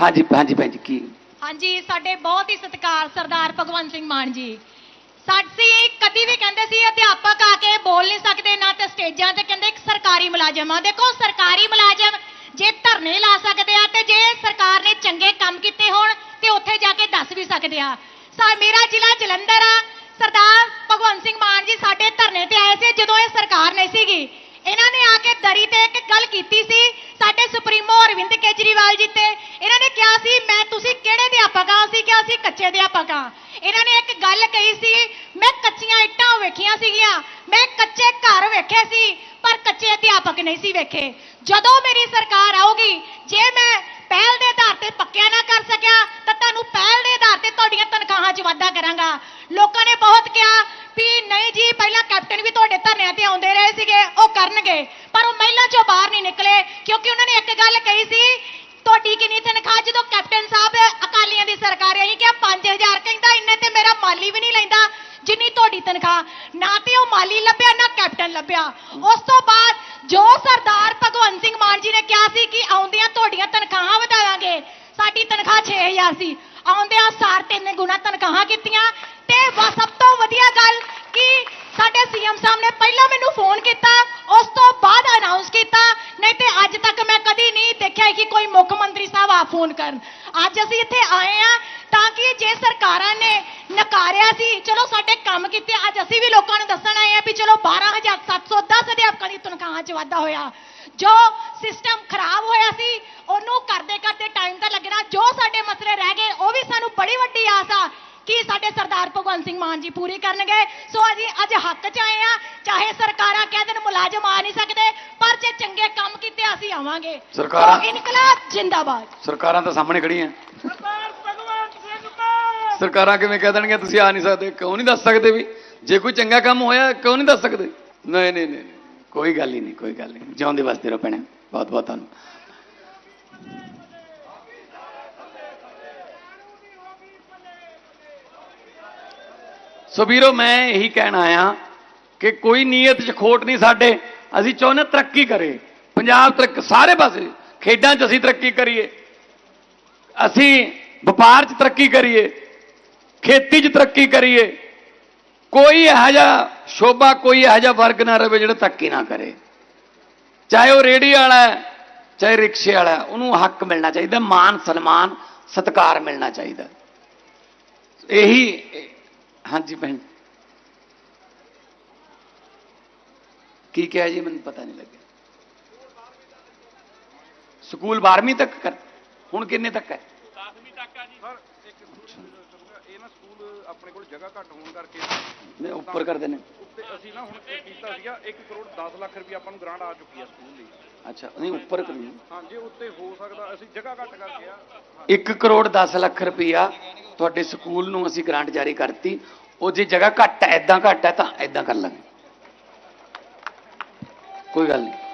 ਹਾਂਜੀ ਹਾਂਜੀ ਭੈਣ ਜੀ, ਕੀ? ਹਾਂਜੀ, ਸਾਡੇ ਬਹੁਤ ਹੀ ਸਤਿਕਾਰ ਸਰਦਾਰ ਭਗਵੰਤ ਸਿੰਘ ਮਾਨ ਜੀ। ਸਾਡੀ ਕਦੀ ਵੀ ਕਹਿੰਦੇ ਸੀ, ਅਧਿਆਪਕ ਆ ਕੇ ਬੋਲ ਨਹੀਂ ਸਕਦੇ ਨਾ ਤੇ ਸਟੇਜਾਂ ਤੇ ਕਹਿੰਦੇ ਇੱਕ ਸਰਕਾਰੀ ਮੁਲਾਜ਼ਮ ਆ। ਦੇਖੋ, ਸਰਕਾਰੀ ਮੁਲਾਜ਼ਮ ਜੇ ਧਰਨੇ ਲਾ ਸਕਦੇ ਆ ਤੇ ਜੇ ਸਰਕਾਰ ਨੇ ਚੰਗੇ ਕੰਮ ਕੀਤੇ ਹੋਣ ਤੇ ਉੱਥੇ ਜਾ ਕੇ ਦੱਸ ਵੀ ਸਕਦੇ ਆ। ਸਾ, ਮੇਰਾ ਜ਼ਿਲ੍ਹਾ ਜਲੰਧਰ ਆ। ਸਰਦਾਰ ਭਗਵੰਤ ਸਿੰਘ ਮਾਨ ਜੀ ਸਾਡੇ ਧਰਨੇ ਤੇ ਆਏ ਸੀ ਜਦੋਂ ਇਹ ਸਰਕਾਰ ਨਹੀਂ ਸੀਗੀ। ਇਹਨਾਂ ਨੇ ਆ ਕੇ ਦਰੀ ਤੇ ਇੱਕ ਗੱਲ ਕੀਤੀ ਸੀ, ਸਾਡੇ ਸੁਪਰੀਮੋ ਅਰਵਿੰਦ ਕੇਜਰੀਵਾਲ ਜੀ ਤੇ ਇਹਨਾਂ ਨੇ ਕਿਹਾ ਸੀ, ਮੈਂ ਤੁਸੀਂ ਕਿਹੜੇ ਅਧਿਆਪਕ ਆ ਅਸੀਂ ਕਿਹਾ ਸੀ ਕੱਚੇ ਅਧਿਆਪਕ? ਆ ਇਹਨਾਂ ਨੇ ਇੱਕ ਗੱਲ ਕਹੀ ਸੀ, ਮੈਂ ਕੱਚੀਆਂ ਇੱਟਾਂ ਵੇਖੀਆਂ ਸੀਗੀਆਂ, ਮੈਂ ਕੱਚੇ ਘਰ ਵੇਖੇ ਸੀ, ਪਰ ਕੱਚੇ ਅਧਿਆਪਕ ਨਹੀਂ ਸੀ ਵੇਖੇ। ਜਦੋਂ ਮੇਰੀ ਸਰਕਾਰ ਆਊਗੀ, ਜੇ ਮੈਂ ਪਹਿਲ ਦੇ ਆਧਾਰ ਤੇ ਪੱਕਿਆ ਨਾ ਕਰ ਸਕਿਆ, ਤਾਂ ਤੁਹਾਨੂੰ ਪਹਿਲ ਦੇ ਆਧਾਰ ਤੇ ਤੁਹਾਡੀਆਂ ਤਨਖਾਹਾਂ 'ਚ ਵਾਧਾ ਕਰਾਂਗਾ। ਲੋਕਾਂ ਨੇ ਬਹੁਤ ਕਿਹਾ ਵੀ, ਨਹੀਂ ਜੀ, ਪਹਿਲਾਂ ਕੈਪਟਨ ਵੀ ਤੁਹਾਡੇ ਧਰਨਿਆਂ ਤੇ ਆਉਂਦੇ ਰਹੇ ਸੀਗੇ, ਉਹ ਕਰਨਗੇ, ਪਰ ਉਹ ਮਹਿਲਾ 'ਚੋਂ ਬਾਹਰ ਨਹੀਂ ਨਿਕਲੇ, ਕਿਉਂਕਿ ਉਹਨਾਂ ਨੇ ਇੱਕ ਗੱਲ ਕਹੀ ਸੀ ਤੁਹਾਡੀ ਕਿੰਨੀ ਤਨਖਾਹ ਜਦੋਂ ਕੈਪਟਨ ਸਾਹਿਬ ਅਕਾਲੀਆਂ ਦੀ ਸਰਕਾਰ ਆਈ ਕਿ 5000 ਕਹਿੰਦਾ ਇੰਨੇ ਤੇ ਮੇਰਾ ਮਾਲੀ ਵੀ ਨਹੀਂ ਲੈਂਦਾ ਜਿੰਨੀ ਤਨਖਾਹ, ਨਾ ਤੇ ਉਹ ਮਾਲੀ ਲੱਭਿਆ, ਨਾ ਕੈਪਟਨ ਲੱਭਿਆ। ਉਸ ਤੋਂ ਬਾਅਦ ਜੋ ਸਰਦਾਰ ਭਗਵੰਤ ਸਿੰਘ ਮਾਨ ਜੀ ਨੇ ਕਿਹਾ ਸੀ ਕਿ ਆਉਂਦਿਆਂ ਤੁਹਾਡੀਆਂ ਤਨਖਾਹਾਂ ਵਧਾਵਾਂਗੇ, ਸਾਡੀ ਤਨਖਾਹ 6000 ਸੀ। ਆਉਂਦਿਆਂ ਸਾਰ ਤਿੰਨ ਗੁਣਾ ਤਨਖਾਹਾਂ ਕੀਤੀਆਂ। ਤੇ ਸਭ ਤੋਂ ਵਧੀਆ ਗੱਲ ਕਿ ਸਾਡੇ ਸੀਐਮ ਸਾਹਿਬ ਨੇ ਪਹਿਲਾਂ ਮੈਨੂੰ ਫੋਨ ਕੀਤਾ, ਉਸ ਤੋਂ ਬਾਅਦ ਅਨਾਉਂਸ ਕੀਤਾ। ਨਹੀਂ ਤੇ ਅੱਜ ਤੱਕ ਮੈਂ ਕਦੀ ਨਹੀਂ ਦੇਖਿਆ ਕਿ ਕੋਈ ਮੁੱਖ ਮੰਤਰੀ ਸਾਹਿਬ ਆ ਫੋਨ ਕਰਨ। ਅੱਜ ਅਸੀਂ ਇੱਥੇ ਆਏ ਆ ਤਾਂ ਕਿ ਜੇ ਸਰਕਾਰਾਂ ਨੇ ਨਕਾਰਿਆ ਸੀ। ਚਲੋ ਸਾਡੇ ਕੰਮ ਕੀਤੇ ਅੱਜ ਅਸੀਂ ਵੀ ਲੋਕਾਂ ਨੂੰ ਦੱਸਣ ਆਏ ਆ ਵੀ ਚਲੋ 12710 ਅਧਿਆਪਕਾਂ ਦੀ ਤਨਖਾਹਾਂ 'ਚ ਵਾਧਾ ਹੋਇਆ। ਜੋ ਸਿਸਟਮ ਖਰਾਬ ਹੋਇਆ ਸੀ ਉਹਨੂੰ ਕਰਦੇ ਕਰਦੇ ਟਾਈਮ ਤਾਂ ਲੱਗਣਾ। ਜੋ ਸਾਡੇ ਮਸਲੇ ਰਹਿ ਗਏ ਉਹ ਵੀ ਸਾਨੂੰ ਬੜੀ ਵੱਡੀ ਆਸ ਆ ਕਿ ਸਾਡੇ ਸਰਦਾਰ ਭਗਵੰਤ ਸਿੰਘ ਮਾਨ ਜੀ ਪੂਰੀ ਕਰਨਗੇ। ਸੋ ਅਸੀਂ ਅੱਜ ਹੱਕ 'ਚ ਆਏ ਆ ਚਾਹੇ ਸਰਕਾਰਾਂ ਕਹਿ ਦੇਣ ਮੁਲਾਜ਼ਮ ਆ ਨਹੀਂ ਸਕਦੇ ਪਰ ਜੇ ਚੰਗੇ ਕੰਮ ਕੀਤੇ ਅਸੀਂ ਆਵਾਂਗੇ। ਸਰਕਾਰਾਂ- ਇਨਕਲਾਬ ਜਿੰਦਾਬਾਦ। ਸਰਕਾਰਾਂ ਤਾਂ ਸਾਹਮਣੇ ਖੜੀਆਂ ਸਰਕਾਰਾਂ ਕਿਵੇਂ ਕਹਿ ਦੇਣਗੀਆਂ? ਤੁਸੀਂ ਆ ਨਹੀਂ ਸਕਦੇ, ਕਿਉਂ ਨਹੀਂ ਦੱਸ ਸਕਦੇ ਵੀ? ਜੇ ਕੋਈ ਚੰਗਾ ਕੰਮ ਹੋਇਆ, ਕਿਉਂ ਨਹੀਂ ਦੱਸ ਸਕਦੇ? ਨਹੀਂ ਨਹੀਂ ਨਹੀਂ ਕੋਈ ਗੱਲ ਹੀ ਨਹੀਂ, ਕੋਈ ਗੱਲ ਨਹੀਂ। ਜਿਉਂਦੇ ਵਾਸਤੇ ਰਹੋ ਭੈਣੇ ਬਹੁਤ ਬਹੁਤ ਧੰਨਵਾਦ। ਸੋ ਵੀਰੋ, ਮੈਂ ਇਹੀ ਕਹਿਣ ਆਇਆ ਕਿ ਕੋਈ ਨੀਅਤ 'ਚ ਖੋਟ ਨਹੀਂ ਸਾਡੇ। ਅਸੀਂ ਚਾਹੁੰਦੇ ਤਰੱਕੀ ਕਰੇ। ਪੰਜਾਬ ਤਰੱਕ, ਸਾਰੇ ਪਾਸੇ, ਖੇਡਾਂ 'ਚ ਅਸੀਂ ਤਰੱਕੀ ਕਰੀਏ। ਅਸੀਂ ਵਪਾਰ 'ਚ ਤਰੱਕੀ ਕਰੀਏ। ਖੇਤੀ 'ਚ ਤਰੱਕੀ ਕਰੀਏ। ਕੋਈ ਇਹੋ ਜਿਹਾ ਸ਼ੋਭਾ ਕੋਈ ਇਹੋ ਜਿਹਾ ਵਰਗ ਨਾ ਰਵੇ ਜਿਹੜਾ ਧੱਕੇ ਨਾ ਕਰੇ। ਚਾਹੇ ਉਹ ਰੇੜੀ ਵਾਲਾ ਹੈ ਚਾਹੇ ਰਿਕਸ਼ੇ ਵਾਲਾ ਹੈ, ਉਹਨੂੰ ਹੱਕ ਮਿਲਣਾ ਚਾਹੀਦਾ ਮਾਨ ਸਨਮਾਨ ਸਤਿਕਾਰ ਮਿਲਣਾ ਚਾਹੀਦਾ। ਇਹੀ ਹਾਂਜੀ ਭੈਣ। ਕੀ ਕਿਹਾ ਜੀ ਮੈਨੂੰ ਪਤਾ ਨਹੀਂ ਲੱਗਿਆ। ਸਕੂਲ 12ਵੀਂ ਤੱਕ ਕਰ ਹੁਣ ਕਿੰਨੇ ਤੱਕ ਹੈ? ਸਰ ਇੱਕ ਇਹ ਨਾ ਸਕੂਲ ਆਪਣੇ ਕੋਲ ਜਗ੍ਹਾ ਘੱਟ ਹੋਣ ਕਰਕੇ ਨੇ ਉੱਪਰ ਕਰਦੇ ਨੇ ਉੱਤੇ ਅਸੀਂ ਨਾ ਹੁਣ ਕੀ ਕੀਤਾ ਸੀਗਾ 1 ਕਰੋੜ 10 ਲੱਖ ਰੁਪਏ ਆਪਾਂ ਨੂੰ ਗ੍ਰਾਂਟ ਆ ਚੁੱਕੀ ਆ ਸਕੂਲ ਲਈ ਅੱਛਾ ਨਹੀਂ ਉੱਪਰ ਕਰੀ। ਹਾਂ ਜੇ ਉੱਤੇ ਹੋ ਸਕਦਾ ਅਸੀਂ ਜਗ੍ਹਾ ਘੱਟ ਕਰਕੇ ਆ। 1 ਕਰੋੜ 10 ਲੱਖ ਰੁਪਈਆ ਤੁਹਾਡੇ ਸਕੂਲ ਨੂੰ ਅਸੀਂ ਗ੍ਰਾਂਟ ਜਾਰੀ ਕਰਤੀ। ਉਹ ਜੇ ਜਗ੍ਹਾ ਘੱਟ ਹੈ ਐਦਾਂ ਘੱਟ ਹੈ ਤਾਂ ਐਦਾਂ ਕਰ ਲਾਂਗੇ। ਕੋਈ ਗੱਲ ਨਹੀਂ।